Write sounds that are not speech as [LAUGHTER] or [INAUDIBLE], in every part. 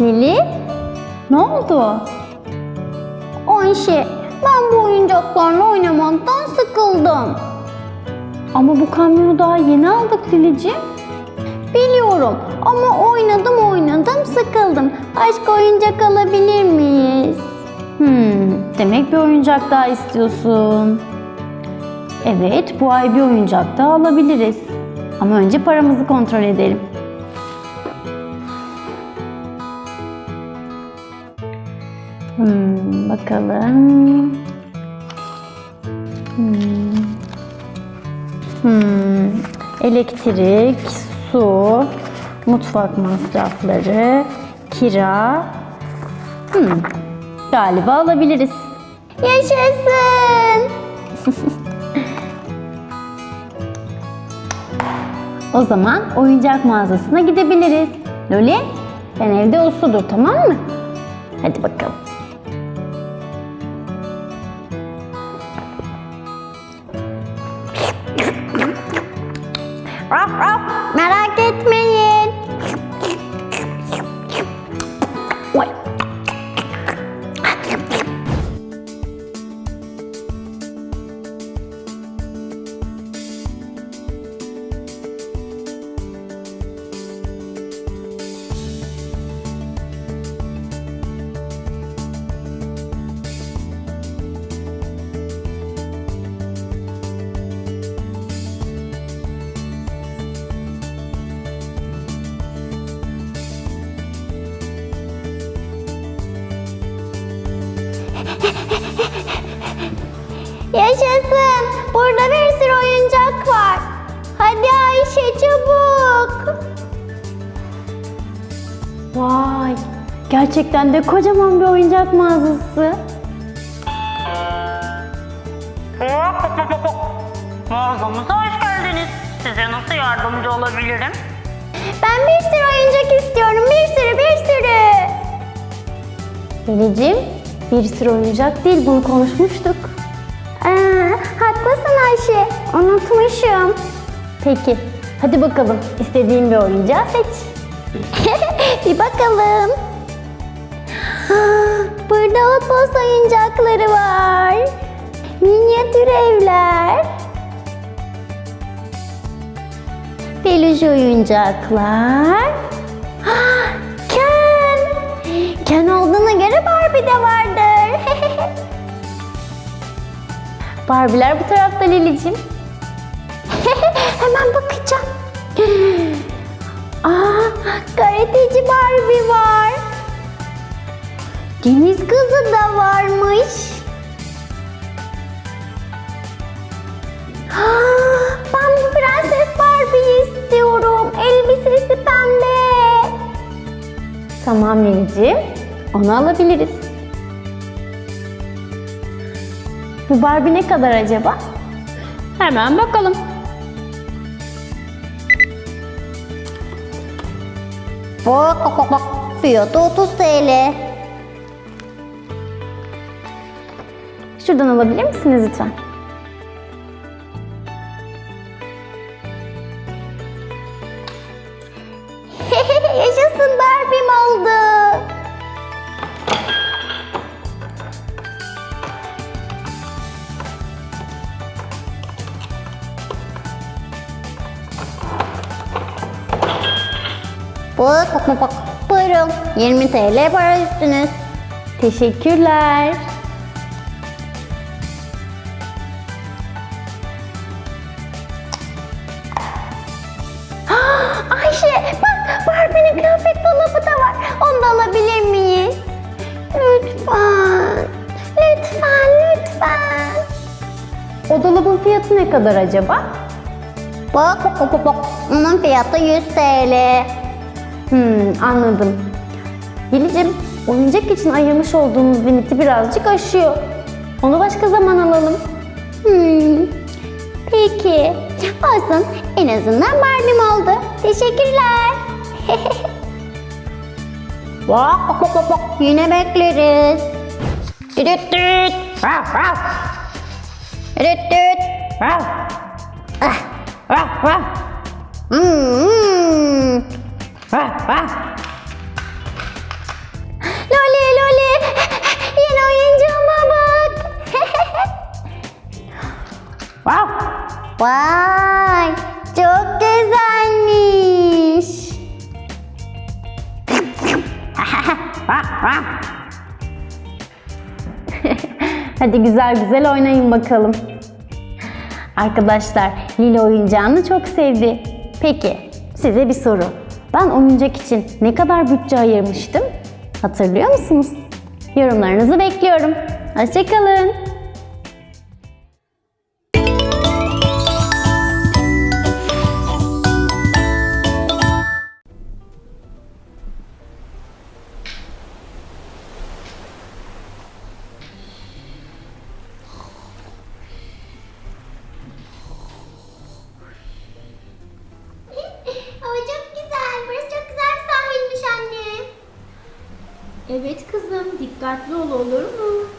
Lili, ne oldu? Ayşe, ben bu oyuncaklarla oynamaktan sıkıldım. Ama bu kamyonu daha yeni aldık Lili'ciğim. Biliyorum ama oynadım oynadım sıkıldım. Başka oyuncak alabilir miyiz? Hmm, demek bir oyuncak daha istiyorsun. Evet, bu ay bir oyuncak daha alabiliriz. Ama önce paramızı kontrol edelim. Hmm, bakalım. Hmm. Hmm, elektrik, su, mutfak masrafları, kira. Hmm, galiba alabiliriz. Yaşasın! [LAUGHS] o zaman oyuncak mağazasına gidebiliriz. Loli, sen evde usludur tamam mı? Hadi bakalım. Yaşasın. Burada bir sürü oyuncak var. Hadi Ayşe çabuk. Vay. Gerçekten de kocaman bir oyuncak mağazası. Mağazamıza hoş geldiniz. Size nasıl yardımcı olabilirim? Ben bir sürü oyuncak istiyorum. Bir sürü, bir sürü. Pelicim, bir sürü oyuncak değil. Bunu konuşmuştuk. Ayşe. Unutmuşum. Peki, hadi bakalım. İstediğin bir oyuncağı seç. [LAUGHS] bir bakalım. [GASPS] Burada outpost oyuncakları var. Minyatür evler. Peluş oyuncaklar. [GASPS] Ken! Ken olduğuna göre Barbie de vardır. Barbie'ler bu tarafta Lilicim. [LAUGHS] Hemen bakacağım. Aa, karateci Barbie var. Deniz kızı da varmış. Ah, Ben bu prenses Barbie'yi istiyorum. Elbisesi pembe. Tamam Lili'ciğim. Onu alabiliriz. Bu Barbie ne kadar acaba? Hemen bakalım. Bak bak bak bak. Fiyatı 30 TL. Şuradan alabilir misiniz lütfen? Bak bak bak bak. Buyurun 20 TL para üstünüz. Teşekkürler. [GASPS] Ayşe bak Barbie'nin kıyafet dolabı da var. Onu da alabilir miyiz? Lütfen. Lütfen lütfen. O dolabın fiyatı ne kadar acaba? Bak bak bak bak. Onun fiyatı 100 TL. Hmm, anladım. Yelicim, oyuncak için ayırmış olduğumuz limiti birazcık aşıyor. Onu başka zaman alalım. Hmm, peki. Olsun, en azından Barbie'm oldu. Teşekkürler. Bak bak bak. Yine bekleriz. Düdüt düt. Vav vav. Düdüt düt. Vav. Ah. Vav vav. Hmm. Güzel güzel oynayın bakalım. Arkadaşlar Lili oyuncağını çok sevdi. Peki size bir soru. Ben oyuncak için ne kadar bütçe ayırmıştım? Hatırlıyor musunuz? Yorumlarınızı bekliyorum. Hoşçakalın. Evet kızım, dikkatli ol olur mu?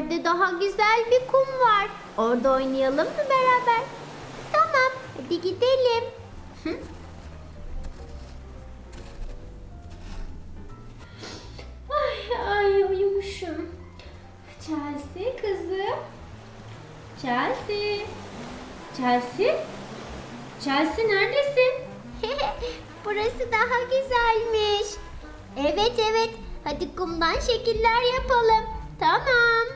İleride daha güzel bir kum var. Orada oynayalım mı beraber? Tamam, hadi gidelim. Ay ay uyumuşum. Chelsea kızım. Chelsea. Chelsea? Chelsea neredesin? [LAUGHS] Burası daha güzelmiş. Evet evet, hadi kumdan şekiller yapalım. Tamam.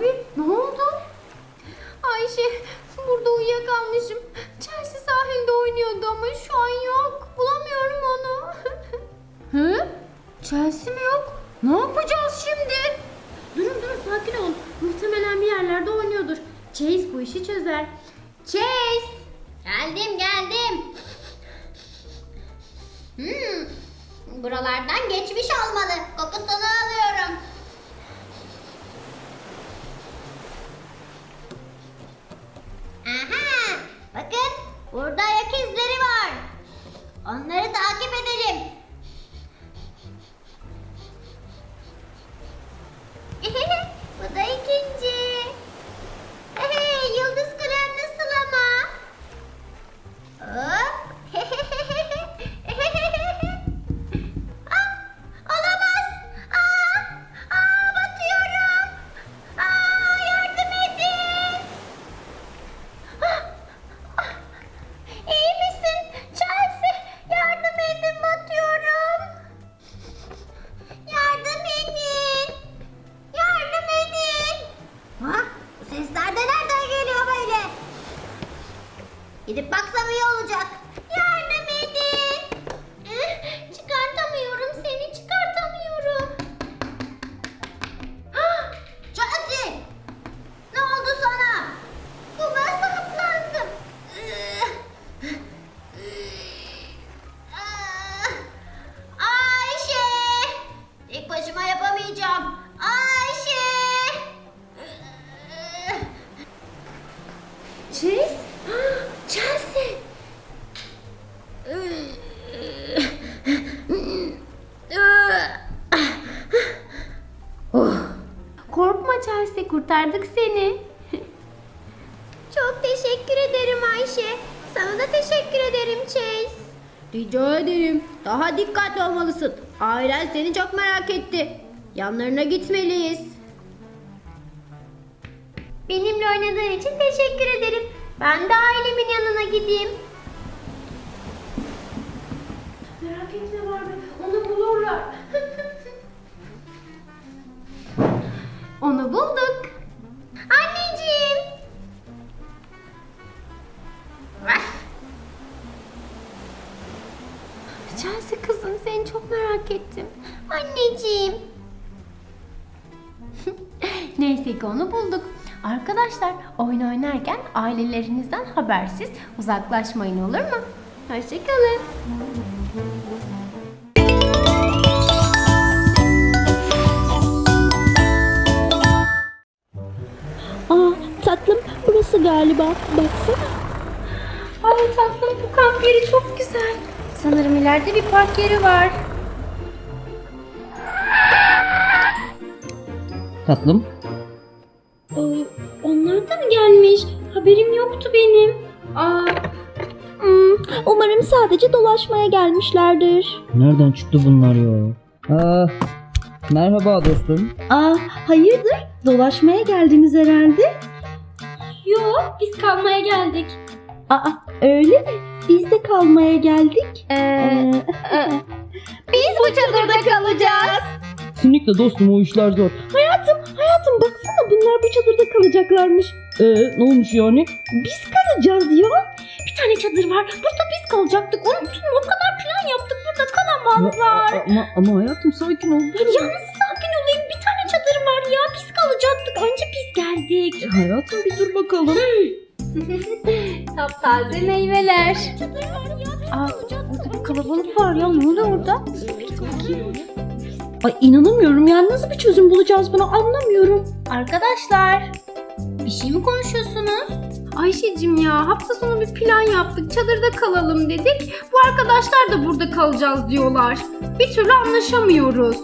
Barbie ne oldu? Ayşe, burada uyuyakalmışım. Chelsea sahilde oynuyordu ama şu an yok. Bulamıyorum onu. [LAUGHS] Hı? Chelsea mi yok? Ne yapacağız şimdi? Durun durun sakin olun. Muhtemelen bir yerlerde oynuyordur. Chase bu işi çözer. Chase! geldim, geldim. Hmm, buralardan geçmiş olmalı. Kokusunu alıyorum. Korkma Chelsea kurtardık seni. [LAUGHS] Çok teşekkür ederim Ayşe. Sana da teşekkür ederim Chase. Rica ederim. Daha dikkatli olmalısın. Ailen seni çok merak etti. Yanlarına gitmeliyiz. Benimle oynadığın için teşekkür ederim. Ben de ailemin yanına gideyim. Merak etme Barbie. Onu bulurlar. Onu bulduk. Anneciğim. Chelsea kızım seni çok merak ettim. Anneciğim. [LAUGHS] Neyse ki onu bulduk. Arkadaşlar oyun oynarken ailelerinizden habersiz uzaklaşmayın olur mu? Hoşçakalın. Galiba. Baksana. Ay tatlım bu kamp yeri çok güzel. Sanırım ileride bir park yeri var. Tatlım. Ee, onlar da mı gelmiş? Haberim yoktu benim. Aa, hmm, umarım sadece dolaşmaya gelmişlerdir. Nereden çıktı bunlar ya? Aa, merhaba dostum. Aa, hayırdır? Dolaşmaya geldiniz herhalde. Yok biz kalmaya geldik. Aa, öyle mi? Biz de kalmaya geldik. Ee, Ee, biz bu çadırda kalacağız. Kesinlikle dostum o işler zor. hayatım, hayatım baksana bunlar bu çadırda kalacaklarmış. Ee, ne olmuş yani? Biz kalacağız ya. Bir tane çadır var. Burada biz kalacaktık. Unuttun mu? O kadar plan yaptık. Burada kalamazlar. Ama, ama hayatım sakin ol. Yalnız geldik. Hayatım bir dur bakalım. [LAUGHS] Taptaze meyveler. Aa, burada bir kalabalık var ya. Ne oluyor orada? Ay inanamıyorum ya. Nasıl bir çözüm bulacağız buna anlamıyorum. Arkadaşlar. Bir şey mi konuşuyorsunuz? Ayşe'cim ya hafta sonu bir plan yaptık. Çadırda kalalım dedik. Bu arkadaşlar da burada kalacağız diyorlar. Bir türlü anlaşamıyoruz.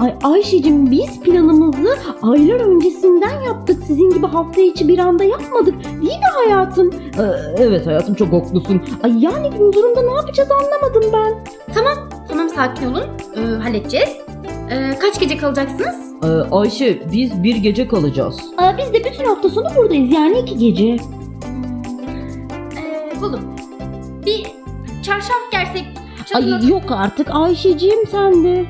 Ay Ayşe'cim biz planımızı aylar öncesinden yaptık. Sizin gibi hafta içi bir anda yapmadık. Değil mi hayatım? Ee, evet hayatım çok haklısın. Ay yani bu durumda ne yapacağız anlamadım ben. Tamam sakin olun. Ee, halledeceğiz. Ee, kaç gece kalacaksınız? Ee, Ayşe biz bir gece kalacağız. Aa, biz de bütün hafta sonu buradayız yani iki gece. Ee, buldum. Bir çarşaf gersek. Ay yok artık Ayşe'cim sen de.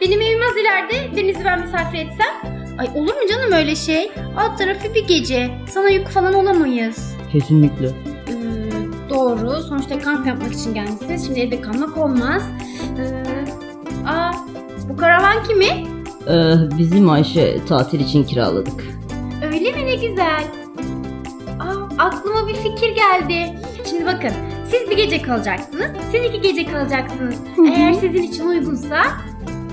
Benim evim az ileride. Denizi ben misafir etsem. Ay olur mu canım öyle şey? Alt tarafı bir gece. Sana yük falan olamayız. Kesinlikle. Ee, doğru. Sonuçta kamp yapmak için gelmişsiniz. Şimdi evde kalmak olmaz. Ee, aa, bu karavan kimi? Ee, bizim Ayşe tatil için kiraladık. Öyle mi ne güzel. Aa, aklıma bir fikir geldi. Şimdi bakın siz bir gece kalacaksınız. Siz iki gece kalacaksınız. Eğer sizin için uygunsa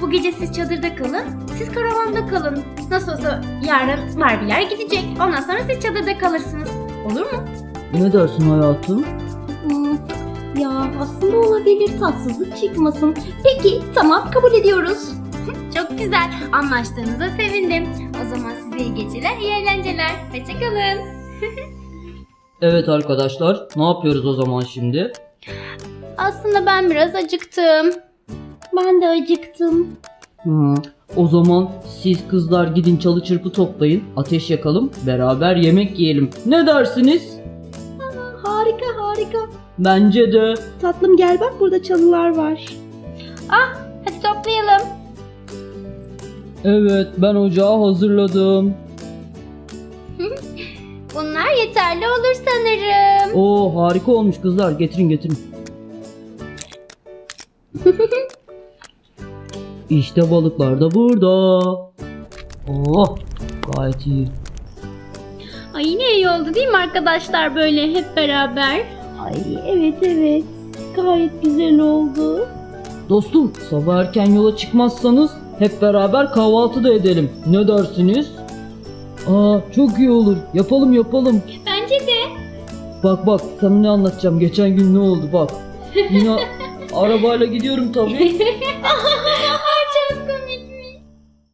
bu gece siz çadırda kalın. Siz karavanda kalın. Nasıl olsa yarın Barbie'ler gidecek. Ondan sonra siz çadırda kalırsınız. Olur mu? Ne dersin hayatım? Hmm, ya aslında olabilir tatsızlık çıkmasın. Peki tamam kabul ediyoruz. [LAUGHS] Çok güzel. Anlaştığınıza sevindim. O zaman size iyi geceler, iyi eğlenceler. Hoşçakalın. [LAUGHS] Evet arkadaşlar ne yapıyoruz o zaman şimdi? Aslında ben biraz acıktım. Ben de acıktım. Hmm, o zaman siz kızlar gidin çalı çırpı toplayın, ateş yakalım, beraber yemek yiyelim. Ne dersiniz? Harika harika. Bence de. Tatlım gel bak burada çalılar var. Hadi toplayalım. Evet ben ocağı hazırladım. [LAUGHS] Bunlar yeterli olur sanırım. Oo harika olmuş kızlar getirin getirin. [LAUGHS] işte balıklar da burada. Oh gayet iyi. Ay yine iyi oldu değil mi arkadaşlar böyle hep beraber? Ay evet evet. Gayet güzel oldu. Dostum sabah erken yola çıkmazsanız hep beraber kahvaltı da edelim. Ne dersiniz? Aa çok iyi olur. Yapalım yapalım. Bence de. Bak bak sana ne anlatacağım. Geçen gün ne oldu bak. Yine [LAUGHS] arabayla gidiyorum tabii. [LAUGHS]